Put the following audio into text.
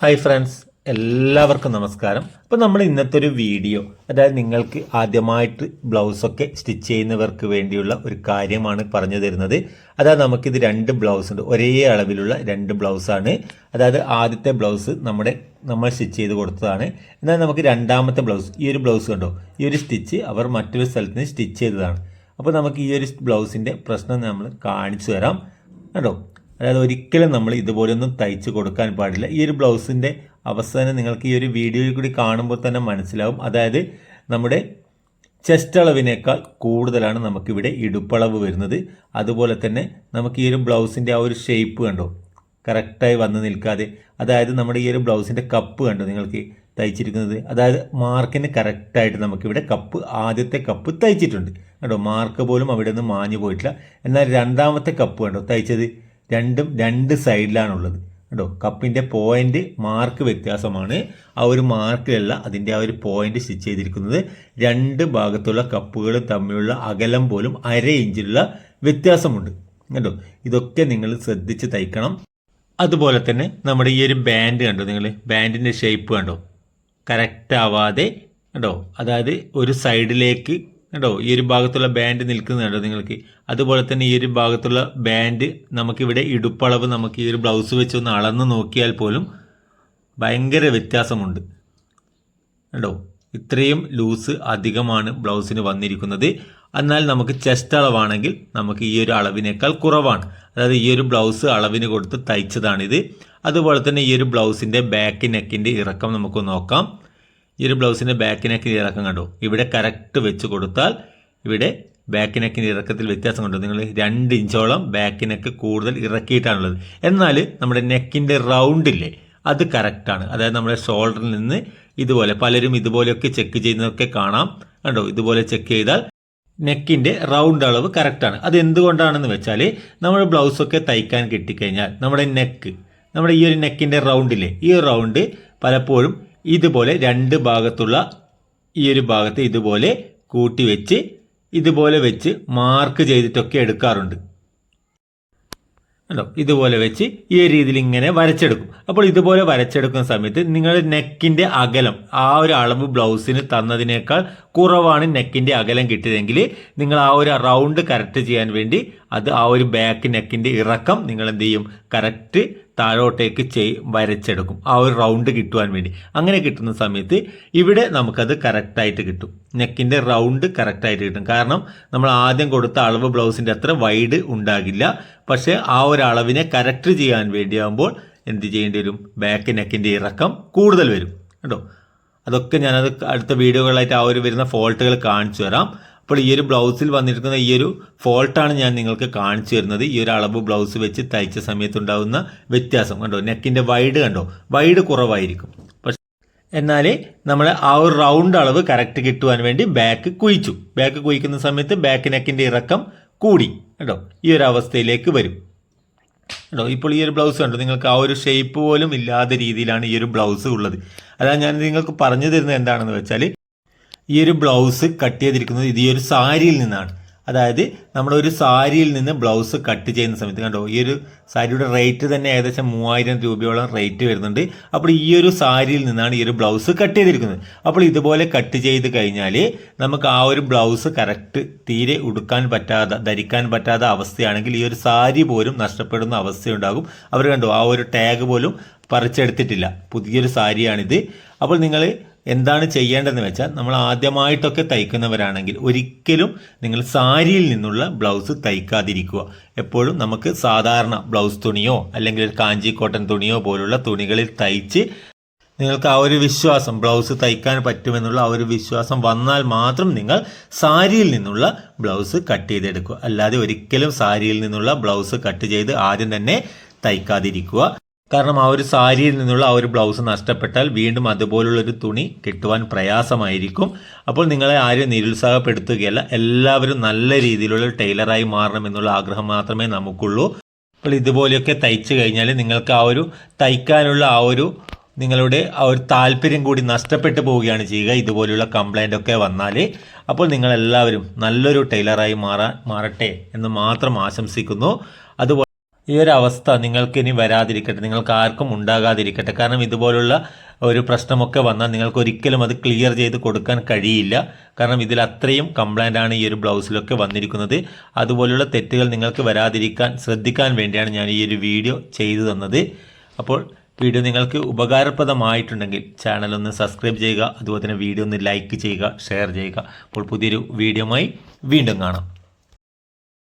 Hi friends എല്ലാവർക്കും നമസ്കാരം. അപ്പോൾ നമ്മൾ ഇന്നത്തെ ഒരു വീഡിയോ. അതായത് നിങ്ങൾക്ക് ആദ്യമായിട്ട് ബ്ലൗസൊക്കെ സ്റ്റിച്ച് ചെയ്യുന്നവർക്ക് വേണ്ടിയുള്ള ഒരു കാര്യമാണ് പറഞ്ഞു തരുന്നത്. അതായത് നമുക്കിത് രണ്ട് ബ്ലൗസ് ഉണ്ട്. ഒരേ അളവിലുള്ള രണ്ട് ബ്ലൗസാണ്. അതായത് ആദ്യത്തെ ബ്ലൗസ് നമ്മുടെ നമ്മൾ സ്റ്റിച്ച് ചെയ്ത് കൊടുത്തതാണ്. എന്നാൽ നമുക്ക് രണ്ടാമത്തെ ബ്ലൗസ് ഈ ഒരു ബ്ലൗസ് കണ്ടോ? ഈ ഒരു സ്റ്റിച്ച് അവർ മറ്റൊരു സ്ഥലത്ത് നിന്ന് സ്റ്റിച്ച് ചെയ്തതാണ്. അപ്പോൾ നമുക്ക് ഈ ഒരു ബ്ലൗസിന്റെ പ്രശ്നം നമ്മൾ കാണിച്ചു തരാം. കണ്ടോ? അതായത് ഒരിക്കലും നമ്മൾ ഇതുപോലൊന്നും തയ്ച്ച് കൊടുക്കാൻ പാടില്ല. ഈ ഒരു ബ്ലൗസിന്റെ അവസാനം നിങ്ങൾക്ക് ഈ ഒരു വീഡിയോയിൽ കൂടി കാണുമ്പോൾ തന്നെ മനസ്സിലാവും. അതായത് നമ്മുടെ ചെസ്റ്റ് അളവിനേക്കാൾ കൂടുതലാണ് നമുക്കിവിടെ ഇടുപ്പളവ് വരുന്നത്. അതുപോലെ തന്നെ നമുക്ക് ഈ ഒരു ബ്ലൗസിന്റെ ആ ഒരു ഷേപ്പ് കണ്ടോ? കറക്റ്റായി വന്ന് നിൽക്കാതെ. അതായത് നമ്മുടെ ഈ ഒരു ബ്ലൗസിന്റെ കപ്പ് കണ്ടോ നിങ്ങൾക്ക് തയ്ച്ചിരിക്കുന്നത്? അതായത് മാർക്കിന് കറക്റ്റായിട്ട് നമുക്കിവിടെ കപ്പ് ആദ്യത്തെ കപ്പ് തയ്ച്ചിട്ടുണ്ട്. കണ്ടോ? മാർക്ക് പോലും അവിടെ നിന്ന് മാഞ്ഞു പോയിട്ടില്ല. എന്നാൽ രണ്ടാമത്തെ കപ്പ് കണ്ടോ തയ്ച്ചത്? രണ്ടും രണ്ട് സൈഡിലാണുള്ളത്. കേട്ടോ കപ്പിന്റെ പോയിന്റ് മാർക്ക് വ്യത്യാസമാണ്. ആ ഒരു മാർക്കിലല്ല അതിന്റെ ആ ഒരു പോയിന്റ് സ്റ്റിച്ച് ചെയ്തിരിക്കുന്നത്. രണ്ട് ഭാഗത്തുള്ള കപ്പുകൾ തമ്മിലുള്ള അകലം പോലും അര ഇഞ്ചിലുള്ള വ്യത്യാസമുണ്ട്. കേട്ടോ ഇതൊക്കെ നിങ്ങൾ ശ്രദ്ധിച്ച് തയ്ക്കണം. അതുപോലെ തന്നെ നമ്മുടെ ഈ ഒരു ബാൻഡ് കണ്ടോ നിങ്ങൾ ബാൻഡിന്റെ ഷേപ്പ് കണ്ടോ? കറക്റ്റ് ആവാതെ കേട്ടോ അതായത് ഒരു സൈഡിലേക്ക് കണ്ടോ? ഈ ഒരു ഭാഗത്തുള്ള ബാൻഡ് നിൽക്കുന്നുണ്ടോ നിങ്ങൾക്ക്. അതുപോലെ തന്നെ ഈ ഒരു ഭാഗത്തുള്ള ബാൻഡ് നമുക്കിവിടെ ഇടുപ്പളവ് നമുക്ക് ഈ ഒരു ബ്ലൗസ് വെച്ച് ഒന്ന് അളന്ന് നോക്കിയാൽ പോലും ഭയങ്കര വ്യത്യാസമുണ്ട്. കേട്ടോ ഇത്രയും ലൂസ് അധികമാണ് ബ്ലൗസിന് വന്നിരിക്കുന്നത്. എന്നാൽ നമുക്ക് ചെസ്റ്റ് അളവാണെങ്കിൽ നമുക്ക് ഈ ഒരു അളവിനേക്കാൾ കുറവാണ്. അതായത് ഈ ഒരു ബ്ലൗസ് അളവിന് കൊടുത്ത് തയ്ച്ചതാണിത്. അതുപോലെ തന്നെ ഈ ഒരു ബ്ലൗസിന്റെ ബാക്ക് നെക്കിന്റെ ഇറക്കം നമുക്ക് നോക്കാം. ഈ ഒരു ബ്ലൗസിന്റെ ബാക്ക് നെക്കിന് കണ്ടോ? ഇവിടെ കറക്റ്റ് വെച്ച് കൊടുത്താൽ ഇവിടെ ബാക്ക് ഇറക്കത്തിൽ വ്യത്യാസം കണ്ടു? നിങ്ങൾ രണ്ട് ഇഞ്ചോളം ബാക്ക് നെക്ക് കൂടുതൽ ഇറക്കിയിട്ടാണുള്ളത്. എന്നാൽ നമ്മുടെ നെക്കിന്റെ റൗണ്ടില്ലേ അത് കറക്റ്റാണ് അതായത് നമ്മുടെ ഷോൾഡറിൽ നിന്ന് ഇതുപോലെ പലരും ഇതുപോലെയൊക്കെ ചെക്ക് ചെയ്യുന്നതൊക്കെ കാണാം. കണ്ടോ? ഇതുപോലെ ചെക്ക് ചെയ്താൽ നെക്കിന്റെ റൗണ്ട് അളവ് കറക്റ്റാണ് അത് എന്തുകൊണ്ടാണെന്ന് വെച്ചാൽ നമ്മൾ ബ്ലൗസൊക്കെ തയ്ക്കാൻ കിട്ടിക്കഴിഞ്ഞാൽ നമ്മുടെ നെക്ക് നമ്മുടെ ഈ ഒരു നെക്കിന്റെ റൗണ്ടില്ലേ ഈ റൗണ്ട് പലപ്പോഴും ഇതുപോലെ രണ്ട് ഭാഗത്തുള്ള ഈ ഒരു ഭാഗത്ത് ഇതുപോലെ കൂട്ടി വെച്ച് ഇതുപോലെ വെച്ച് മാർക്ക് ചെയ്തിട്ടൊക്കെ എടുക്കാറുണ്ട്. കണ്ടോ? ഇതുപോലെ വെച്ച് ഈ രീതിയിൽ ഇങ്ങനെ വരച്ചെടുക്കും. അപ്പോൾ ഇതുപോലെ വരച്ചെടുക്കുന്ന സമയത്ത് നിങ്ങളുടെ നെക്കിന്റെ അകലം ആ ഒരു അളവ് ബ്ലൗസിന് തന്നതിനേക്കാൾ കുറവാണ് നെക്കിന്റെ അകലം കിട്ടിയതെങ്കിൽ നിങ്ങൾ ആ ഒരു റൗണ്ട് കറക്റ്റ് ചെയ്യാൻ വേണ്ടി അത് ആ ഒരു ബാക്ക് നെക്കിന്റെ ഇറക്കം നിങ്ങൾ എന്ത് ചെയ്യും? കറക്റ്റ് താഴോട്ടേക്ക് ചെയ് വരച്ചെടുക്കും. ആ ഒരു റൗണ്ട് കിട്ടുവാൻ വേണ്ടി. അങ്ങനെ കിട്ടുന്ന സമയത്ത് ഇവിടെ നമുക്കത് കറക്റ്റായിട്ട് കിട്ടും. നെക്കിന്റെ റൗണ്ട് കറക്റ്റായിട്ട് കിട്ടും. കാരണം നമ്മൾ ആദ്യം കൊടുത്ത അളവ് ബ്ലൗസിന്റെ അത്ര വൈഡ് ഉണ്ടാകില്ല. പക്ഷേ ആ ഒരു അളവിനെ കറക്റ്റ് ചെയ്യാൻ വേണ്ടിയാകുമ്പോൾ എന്ത് ചെയ്യേണ്ടി വരും? ബാക്ക് നെക്കിന്റെ ഇറക്കം കൂടുതൽ വരും. കേട്ടോ? അതൊക്കെ ഞാനത് അടുത്ത വീഡിയോകളായിട്ട് ആ ഒരു വരുന്ന ഫോൾട്ടുകൾ കാണിച്ചു തരാം. അപ്പോൾ ഈ ഒരു ബ്ലൗസിൽ വന്നിരിക്കുന്ന ഈ ഒരു ഫോൾട്ടാണ് ഞാൻ നിങ്ങൾക്ക് കാണിച്ചു തരുന്നത്. ഈ ഒരു അളവ് ബ്ലൗസ് വെച്ച് തയ്ച്ച സമയത്തുണ്ടാകുന്ന വ്യത്യാസം കണ്ടോ? നെക്കിന്റെ വൈഡ് കണ്ടോ? വൈഡ് കുറവായിരിക്കും. പക്ഷേ എന്നാൽ നമ്മൾ ആ ഒരു റൗണ്ട് അളവ് കറക്റ്റ് കിട്ടുവാൻ വേണ്ടി ബാക്ക് കുഴിച്ചു. ബാക്ക് കുഴിക്കുന്ന സമയത്ത് ബാക്ക് നെക്കിന്റെ ഇറക്കം കൂടി കേട്ടോ ഈ ഒരു അവസ്ഥയിലേക്ക് വരും. കേട്ടോ ഇപ്പോൾ ഈ ഒരു ബ്ലൗസ് കണ്ടോ? നിങ്ങൾക്ക് ആ ഒരു ഷേപ്പ് പോലും ഇല്ലാത്ത രീതിയിലാണ് ഈ ഒരു ബ്ലൗസ് ഉള്ളത്. അതാണ് ഞാൻ നിങ്ങൾക്ക് പറഞ്ഞു തരുന്നത് എന്താണെന്ന് വെച്ചാൽ ഈ ഒരു ബ്ലൗസ് കട്ട് ചെയ്തിരിക്കുന്നത് ഇത് ഈ ഒരു സാരിയിൽ നിന്നാണ്. അതായത് നമ്മൾ ഒരു സാരിയിൽ നിന്ന് ബ്ലൗസ് കട്ട് ചെയ്യുന്ന സമയത്ത് കണ്ടോ ഈ ഒരു സാരിയുടെ റേറ്റ് തന്നെ ഏകദേശം മൂവായിരം രൂപയോളം റേറ്റ് വരുന്നുണ്ട്. അപ്പോൾ ഈ ഒരു സാരിയിൽ നിന്നാണ് ഈ ഒരു ബ്ലൗസ് കട്ട് ചെയ്തിരിക്കുന്നത്. അപ്പോൾ ഇതുപോലെ കട്ട് ചെയ്ത് കഴിഞ്ഞാൽ നമുക്ക് ആ ഒരു ബ്ലൗസ് കറക്റ്റ് തീരെ ഉടുക്കാൻ പറ്റാതെ ധരിക്കാൻ പറ്റാത്ത അവസ്ഥയാണെങ്കിൽ ഈ ഒരു സാരി പോലും നഷ്ടപ്പെടുന്ന അവസ്ഥയുണ്ടാകും. അവർ കണ്ടോ ആ ഒരു ടാഗ് പോലും പറിച്ചെടുത്തിട്ടില്ല. പുതിയൊരു സാരിയാണിത്. അപ്പോൾ നിങ്ങൾ എന്താണ് ചെയ്യേണ്ടതെന്ന് വെച്ചാൽ നമ്മൾ ആദ്യമായിട്ടൊക്കെ തയ്ക്കുന്നവരാണെങ്കിൽ ഒരിക്കലും നിങ്ങൾ സാരിയിൽ നിന്നുള്ള ബ്ലൗസ് തയ്ക്കാതിരിക്കുക. എപ്പോഴും നമുക്ക് സാധാരണ ബ്ലൗസ് തുണിയോ അല്ലെങ്കിൽ കാഞ്ചി കോട്ടൺ തുണിയോ പോലുള്ള തുണികളിൽ തയ്ച്ച് നിങ്ങൾക്ക് ആ ഒരു വിശ്വാസം ബ്ലൗസ് തയ്ക്കാൻ പറ്റുമെന്നുള്ള ആ ഒരു വിശ്വാസം വന്നാൽ മാത്രം നിങ്ങൾ സാരിയിൽ നിന്നുള്ള ബ്ലൗസ് കട്ട് ചെയ്തെടുക്കുക. അല്ലാതെ ഒരിക്കലും സാരിയിൽ നിന്നുള്ള ബ്ലൗസ് കട്ട് ചെയ്ത് ആദ്യം തന്നെ തയ്ക്കാതിരിക്കുക. കാരണം ആ ഒരു സാരിയിൽ നിന്നുള്ള ആ ഒരു ബ്ലൗസ് നഷ്ടപ്പെട്ടാൽ വീണ്ടും അതുപോലുള്ള ഒരു തുണി കിട്ടുവാൻ പ്രയാസമായിരിക്കും. അപ്പോൾ നിങ്ങളെ ആരും നിരുത്സാഹപ്പെടുത്തുകയല്ല. എല്ലാവരും നല്ല രീതിയിലുള്ള ടൈലറായി മാറണം എന്നുള്ള ആഗ്രഹം മാത്രമേ നമുക്കുള്ളൂ. അപ്പോൾ ഇതുപോലെയൊക്കെ തയ്ച്ചു കഴിഞ്ഞാൽ നിങ്ങൾക്ക് ആ ഒരു തയ്ക്കാനുള്ള ആ ഒരു നിങ്ങളുടെ ആ ഒരു താല്പര്യം കൂടി നഷ്ടപ്പെട്ടു പോവുകയാണ് ചെയ്യുക. ഇതുപോലെയുള്ള കംപ്ലൈന്റ് ഒക്കെ വന്നാൽ. അപ്പോൾ നിങ്ങളെല്ലാവരും നല്ലൊരു ടൈലറായി മാറാൻ മാറട്ടെ എന്ന് മാത്രം ആശംസിക്കുന്നു. അതുപോലെ ഈ ഒരു അവസ്ഥ നിങ്ങൾക്ക് ഇനി വരാതിരിക്കട്ടെ. നിങ്ങൾക്ക് ആർക്കും ഉണ്ടാകാതിരിക്കട്ടെ. കാരണം ഇതുപോലുള്ള ഒരു പ്രശ്നമൊക്കെ വന്നാൽ നിങ്ങൾക്ക് ഒരിക്കലും അത് ക്ലിയർ ചെയ്ത് കൊടുക്കാൻ കഴിയില്ല. കാരണം ഇതിൽ അത്രയും കംപ്ലൈന്റ് ആണ് ഈ ഒരു ബ്ലൗസിലൊക്കെ വന്നിരിക്കുന്നത്. അതുപോലുള്ള തെറ്റുകൾ നിങ്ങൾക്ക് വരാതിരിക്കാൻ ശ്രദ്ധിക്കാൻ വേണ്ടിയാണ് ഞാൻ ഈ ഒരു വീഡിയോ ചെയ്തു തന്നത്. അപ്പോൾ വീഡിയോ നിങ്ങൾക്ക് ഉപകാരപ്രദമായിട്ടുണ്ടെങ്കിൽ ചാനൽ ഒന്ന് സബ്സ്ക്രൈബ് ചെയ്യുക. അതുപോലെ തന്നെ വീഡിയോ ഒന്ന് ലൈക്ക് ചെയ്യുക ഷെയർ ചെയ്യുക. അപ്പോൾ പുതിയൊരു വീഡിയോയുമായി വീണ്ടും കാണാം.